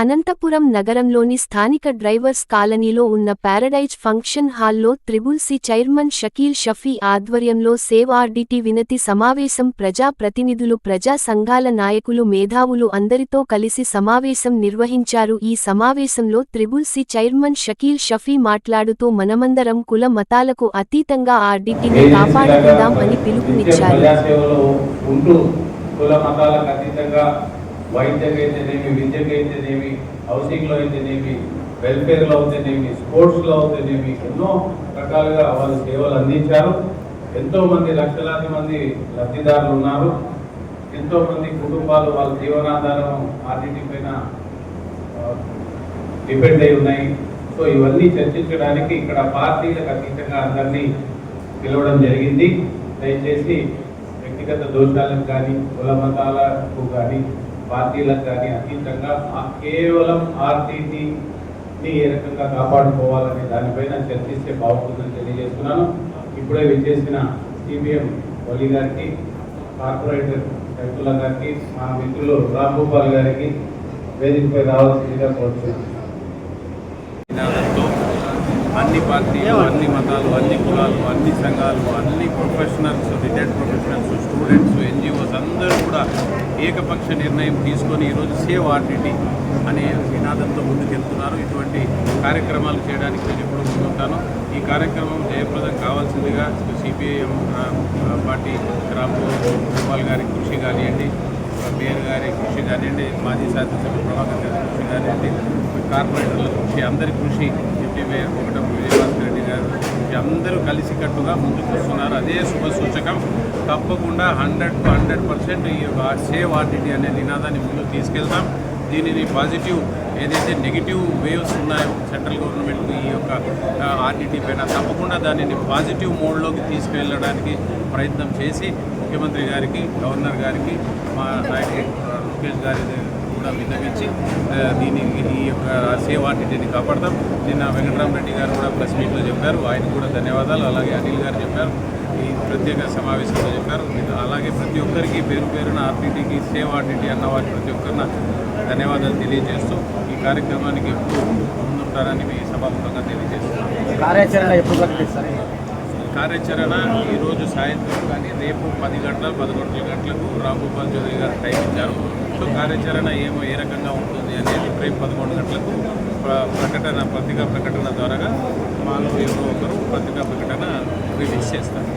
అనంతపురం నగరంలోని స్థానిక డ్రైవర్స్ కాలనీలో ఉన్న పారడైజ్ ఫంక్షన్ హాల్లో triple C chairman Shakeel Shafi ఆధ్వర్యంలో సేవ్ ఆర్డిటి వినతి సమావేశం ప్రజా ప్రతినిధులు ప్రజా సంఘాల నాయకులు మేధావులు అందరితో కలిసి సమావేశం నిర్వహించారు. ఈ సమావేశంలో triple C chairman Shakeel Shafi మాట్లాడుతూ మనమందరం కుల మతాలకు అతీతంగా ఆర్డిటిని కాపాడుకుందాం అని పిలుపునిచ్చారు. వైద్యకైతేనేమి విద్యకైతేనేమి అయితేనేమి అయితేనేమి హౌసింగ్లో అయితేనేమి వెల్ఫేర్లో అయితేనేమి స్పోర్ట్స్లో అయితేనేమి ఎన్నో రకాలుగా వాళ్ళు సేవలు అందించారు. ఎంతోమంది లక్షలాది మంది లబ్ధిదారులు ఉన్నారు. ఎంతోమంది కుటుంబాలు వాళ్ళ జీవనాధారం ఆర్టీటీ పైన డిపెండ్ అయి ఉన్నాయి. సో ఇవన్నీ చర్చించడానికి ఇక్కడ పార్టీలకు అతీతంగా అందరినీ పిలవడం జరిగింది. దయచేసి వ్యక్తిగత దోషాలకు కానీ కుల మతాలకు కానీ పార్టీలకు కానీ అతీతంగా ఆ కేవలం ఆర్టీటీని ఏ రకంగా కాపాడుకోవాలనే దానిపైన చర్చిస్తే బాగుంటుందని తెలియజేస్తున్నాను. ఇప్పుడే విచ్చేసిన సిపిఎం ఒలి గారికి కార్పొరేటర్ సైఫుల్లా గారికి మా మిత్రులు రామ్ గోపాల్ గారికి వేదికపై రావాల్సిందిగా కోరుతున్నాను. అన్ని పార్టీలు అన్ని మతాలు అన్ని కులాలు అన్ని సంఘాలు అన్ని professionals retired professionals students NGOs అందరూ కూడా ఏకపక్ష నిర్ణయం తీసుకొని ఈరోజు సేవ్ ఆర్టీటీ అనే నినాదంతో ముందుకెళ్తున్నారు. ఇటువంటి కార్యక్రమాలు చేయడానికి నేను ఎప్పుడు ముందుంటాను. ఈ కార్యక్రమం జయప్రదం కావాల్సిందిగా సిపిఐఎం పార్టీ రామ్ గోపాల్ గారి కృషి కానివ్వండి మేయర్ గారి కృషి కానివ్వండి మాజీ శాసనసభ్యులు ప్రభాకర్ గారి కృషి కానివ్వండి కార్పొరేటర్ల కృషి అందరి కృషి డిప్యూటీ మేయర్ ఒకటం గారు అందరూ కలిసికట్టుగా ముందుకు వస్తున్నారు అదే శుభ సూచకం. తప్పకుండా హండ్రెడ్ టు హండ్రెడ్ పర్సెంట్ ఈ యొక్క సేవ్ ఆర్టీటీ అనే నినాదాన్ని ముందుకు తీసుకెళ్తాం. దీనిని పాజిటివ్ ఏదైతే నెగిటివ్ వేవ్స్ ఉన్నాయో సెంట్రల్ గవర్నమెంట్ ఈ యొక్క ఆర్టీటీ పైన తప్పకుండా దానిని పాజిటివ్ మోడ్లోకి తీసుకెళ్ళడానికి ప్రయత్నం చేసి ముఖ్యమంత్రి గారికి గవర్నర్ గారికి మా నాయకుడు లోకేష్ గారి కూడా విన్నవించి ఆ, ఈ యొక్క సేవ్ ఆర్టీటీని కాపాడతాం నిన్న వెంకటరామరెడ్డి గారు కూడా ప్రెస్ మీట్లో చెప్పారు. ఆయన కూడా ధన్యవాదాలు. అలాగే అనిల్ గారు చెప్పారు. ఈ ప్రత్యేక సమావేశంలో చెప్పారు. అలాగే ప్రతి ఒక్కరికి పేరు పేరున ఆర్టీటీకి సేవ్ ఆర్టీటీ అన్న వారి ప్రతి ఒక్కరిన ధన్యవాదాలు తెలియజేస్తూ ఈ కార్యక్రమానికి ఎప్పుడు ముందుంటారని మీ సభాముఖంగా తెలియజేస్తున్నాను కార్యాచరణ ఎప్పుడు ప్రకటిస్తారు? కార్యాచరణ ఈరోజు సాయంత్రం కానీ రేపు పది గంటల పదకొండు గంటలకు రాంగోపాల్ చౌదరి గారు టైం ఇచ్చారు. సో కార్యాచరణ ఏమో ఏ రకంగా ఉంటుంది అనేది రేపు పదకొండు గంటలకు ప్రకటన పత్రికా ప్రకటన ద్వారా మాలో ఎవరో ఒకరు పత్రికా ప్రకటన రిలీజ్ చేస్తారు.